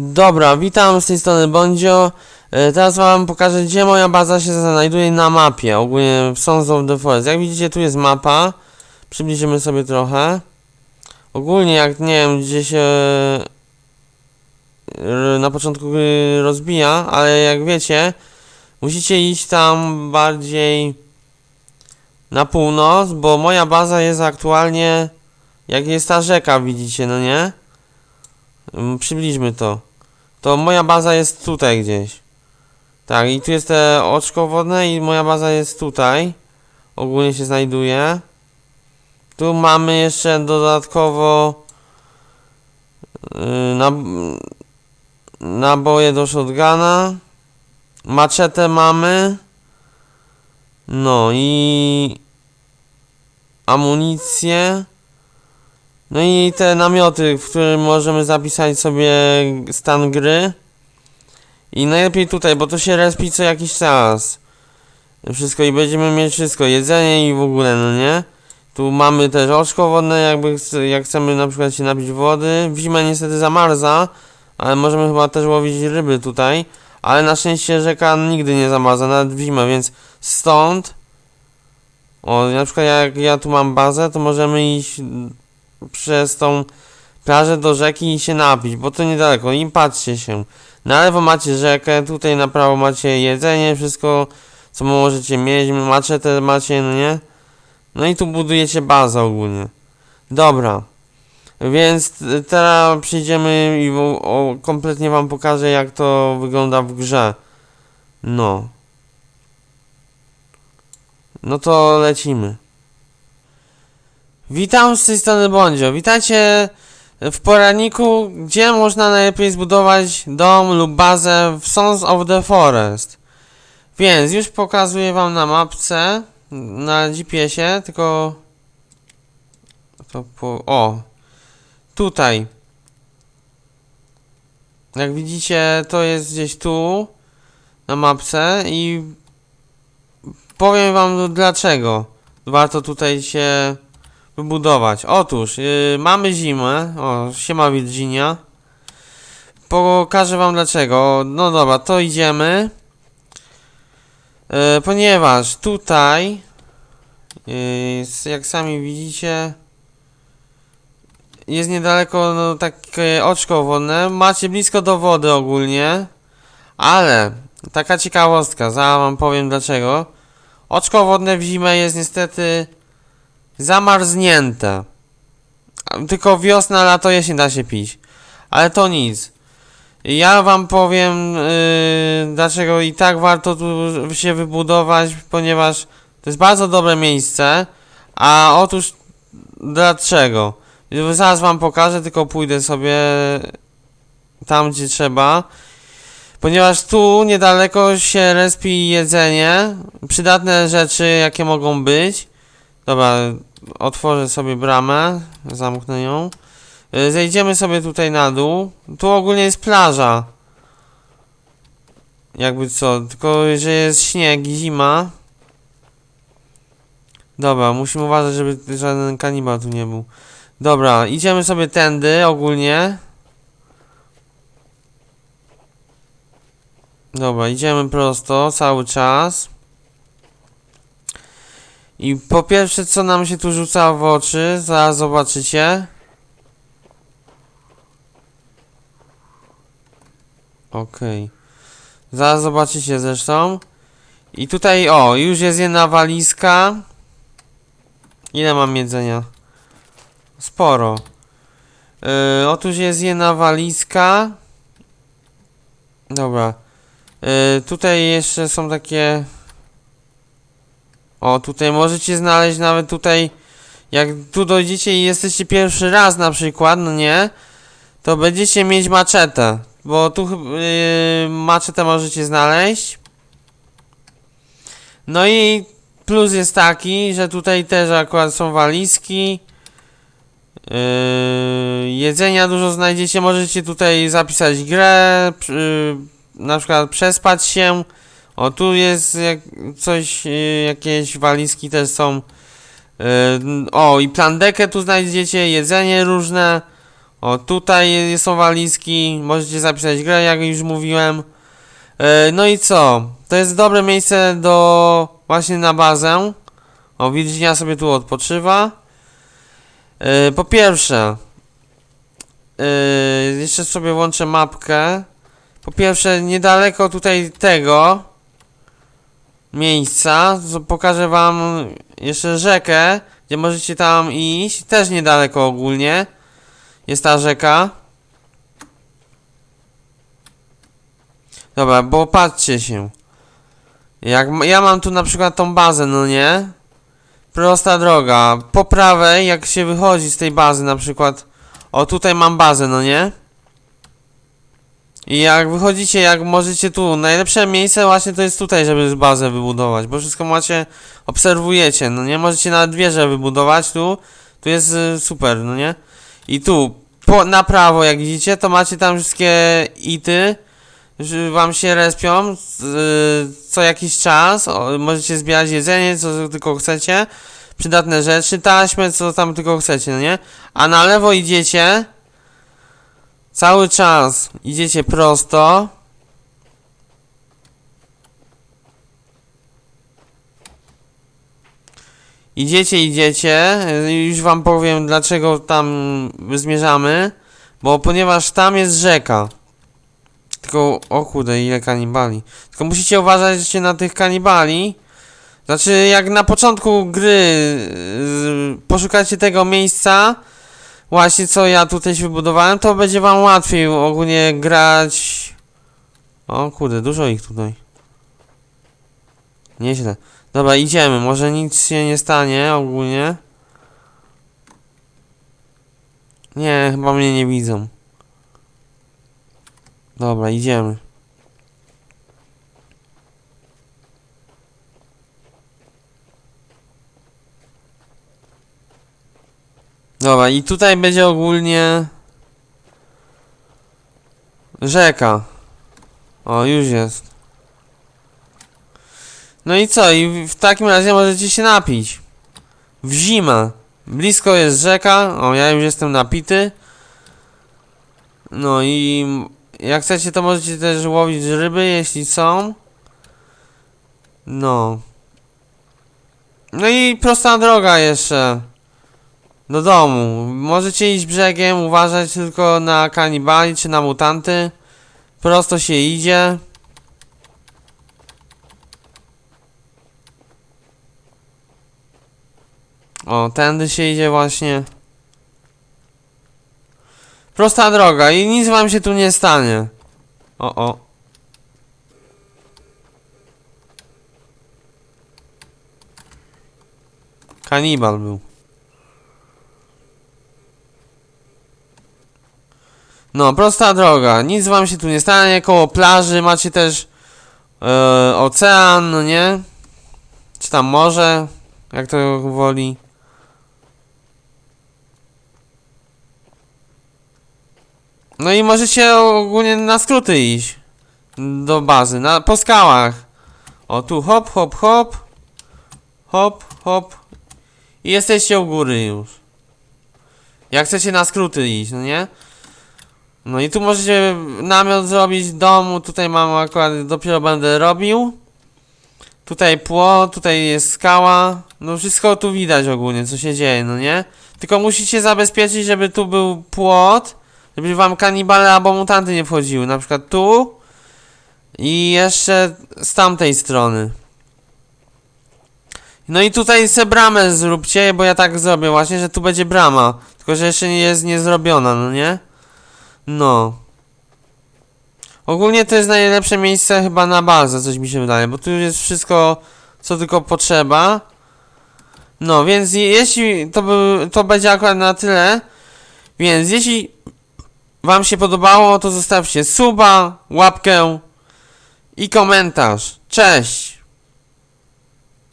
Dobra, witam z tej strony Bondzio. E, Teraz wam pokażę, gdzie moja baza się znajduje na mapie, ogólnie w Sons of the Forest. Jak widzicie, tu jest mapa. Przybliżymy sobie trochę. Ogólnie, jak nie wiem, gdzie się e, na początku rozbija, ale jak wiecie, musicie iść tam bardziej na północ, bo moja baza jest aktualnie, jak jest ta rzeka, widzicie, no nie? Mm, Przybliżmy to. To moja baza jest tutaj gdzieś. Tak, i tu jest te oczko wodne i moja baza jest tutaj. Ogólnie się znajduje. Tu mamy jeszcze dodatkowo yy, nab naboje do shotguna. Maczetę mamy. No i amunicję. No i te namioty, w którym możemy zapisać sobie stan gry. I najlepiej tutaj, bo to się respi co jakiś czas. Wszystko i będziemy mieć wszystko, jedzenie i w ogóle, no nie? Tu mamy też oczko wodne, jakby jak chcemy na przykład się napić wody. W zimę niestety zamarza, ale możemy chyba też łowić ryby tutaj. Ale na szczęście rzeka nigdy nie zamarza, nawet w zimę, więc stąd o, na przykład jak ja tu mam bazę, to możemy iść przez tą plażę do rzeki i się napić, bo to niedaleko. I patrzcie się. Na lewo macie rzekę, tutaj na prawo macie jedzenie, wszystko co możecie mieć, maczetę macie, no nie? No i tu budujecie bazę ogólnie. Dobra. Więc teraz przyjdziemy i w- o, kompletnie wam pokażę jak to wygląda w grze. No. No to lecimy. Witam z tej strony Bondzio. Witajcie w poradniku, gdzie można najlepiej zbudować dom lub bazę w Sons of the Forest. Więc już pokazuję wam na mapce, na GPS-ie, tylko to po... o, tutaj. Jak widzicie, to jest gdzieś tu na mapce i powiem wam dlaczego warto tutaj się wybudować. Otóż, yy, mamy zimę. O, siema Virginia. Pokażę wam dlaczego. No dobra, to idziemy. Yy, ponieważ tutaj, yy, jak sami widzicie, jest niedaleko no, takie oczko wodne. Macie blisko do wody ogólnie. Ale, taka ciekawostka, zaraz wam powiem dlaczego. Oczko wodne w zimę jest niestety zamarznięte. Tylko wiosna, lato, jesień da się pić. Ale to nic. Ja wam powiem, yy, dlaczego i tak warto tu się wybudować, ponieważ to jest bardzo dobre miejsce. A otóż dlaczego? Zaraz wam pokażę, tylko pójdę sobie tam, gdzie trzeba. Ponieważ tu niedaleko się respi jedzenie, przydatne rzeczy, jakie mogą być. Dobra, otworzę sobie bramę, zamknę ją. Y, Zejdziemy sobie tutaj na dół. Tu ogólnie jest plaża. Jakby co, tylko że jest śnieg i zima. Dobra, musimy uważać, żeby żaden kanibal tu nie był. Dobra, idziemy sobie tędy ogólnie. Dobra, idziemy prosto cały czas. I po pierwsze, co nam się tu rzuca w oczy, zaraz zobaczycie. Okej. Zaraz zobaczycie zresztą. I tutaj, o, już jest jedna walizka. Ile mam jedzenia? Sporo. Yy, otóż jest jedna walizka. Dobra. Yy, tutaj jeszcze są takie... O, tutaj możecie znaleźć nawet tutaj, jak tu dojdziecie i jesteście pierwszy raz na przykład, no nie, to będziecie mieć maczetę, bo tu yy, maczetę możecie znaleźć. No i plus jest taki, że tutaj też akurat są walizki. Yy, jedzenia dużo znajdziecie, możecie tutaj zapisać grę, przy- na przykład przespać się. O, tu jest jak, coś, y, jakieś walizki też są. Y, o, i plandekę tu znajdziecie, jedzenie różne. O, tutaj są walizki, możecie zapisać grę, jak już mówiłem. E, no i co? To jest dobre miejsce do właśnie na bazę. O, Virginia sobie tu odpoczywa. Po pierwsze, jeszcze sobie włączę mapkę. Po pierwsze, niedaleko tutaj tego miejsca, pokażę wam jeszcze rzekę, gdzie możecie tam iść. Też niedaleko ogólnie jest ta rzeka. Dobra, bo patrzcie się. Jak ja mam tu na przykład tą bazę, no nie? Prosta droga. Po prawej, jak się wychodzi z tej bazy, na przykład. O, tutaj mam bazę, no nie? I jak wychodzicie, jak możecie tu, najlepsze miejsce właśnie to jest tutaj, żeby bazę wybudować, bo wszystko macie, obserwujecie, no nie? Możecie nawet wieżę wybudować tu, tu jest y, super, no nie? I tu, po, na prawo jak widzicie, to macie tam wszystkie ity, wam się respią y, co jakiś czas, o, możecie zbierać jedzenie, co tylko chcecie, przydatne rzeczy, taśmy, co tam tylko chcecie, no nie? A na lewo idziecie, cały czas idziecie prosto, Idziecie, idziecie. Już wam powiem, dlaczego tam zmierzamy. Bo ponieważ tam jest rzeka. Tylko, o kurde, ile kanibali. Tylko musicie uważać się na tych kanibali. Znaczy, jak na początku gry y, poszukacie tego miejsca, właśnie co ja tutaj się wybudowałem, to będzie wam łatwiej ogólnie grać. O kurde, dużo ich tutaj. Nieźle. Dobra, idziemy. Może nic się nie stanie ogólnie. Nie, chyba mnie nie widzą. Dobra, idziemy. I tutaj będzie ogólnie rzeka. O, już jest. No i co? I w takim razie możecie się napić. W zimę. Blisko jest rzeka. O, ja już jestem napity. No i jak chcecie, to możecie też łowić ryby, jeśli są. No. No i prosta droga jeszcze. Do domu. Możecie iść brzegiem, uważać tylko na kanibali czy na mutanty. Prosto się idzie. O, tędy się idzie właśnie. Prosta droga i nic wam się tu nie stanie. O, o. Kanibal był. No, prosta droga. Nic wam się tu nie stanie. Koło plaży macie też e, ocean, no nie? Czy tam morze, jak to woli. No i możecie ogólnie na skróty iść do bazy, na, po skałach. O tu hop, hop, hop, hop, hop i jesteście u góry już. Jak chcecie na skróty iść, no nie? No i tu możecie namiot zrobić domu, tutaj mam akurat, dopiero będę robił. Tutaj płot, tutaj jest skała, no wszystko tu widać ogólnie, co się dzieje, no nie? Tylko musicie zabezpieczyć, żeby tu był płot, żeby wam kanibale albo mutanty nie wchodziły. Na przykład tu i jeszcze z tamtej strony. No i tutaj se bramę zróbcie, bo ja tak zrobię właśnie, że tu będzie brama. Tylko, że jeszcze nie jest niezrobiona, no nie? No. Ogólnie to jest najlepsze miejsce chyba na bazę, coś mi się wydaje, bo tu jest wszystko, co tylko potrzeba. No, więc je- jeśli to, by, to będzie akurat na tyle, więc jeśli Wam się podobało, to zostawcie suba, łapkę i komentarz. Cześć!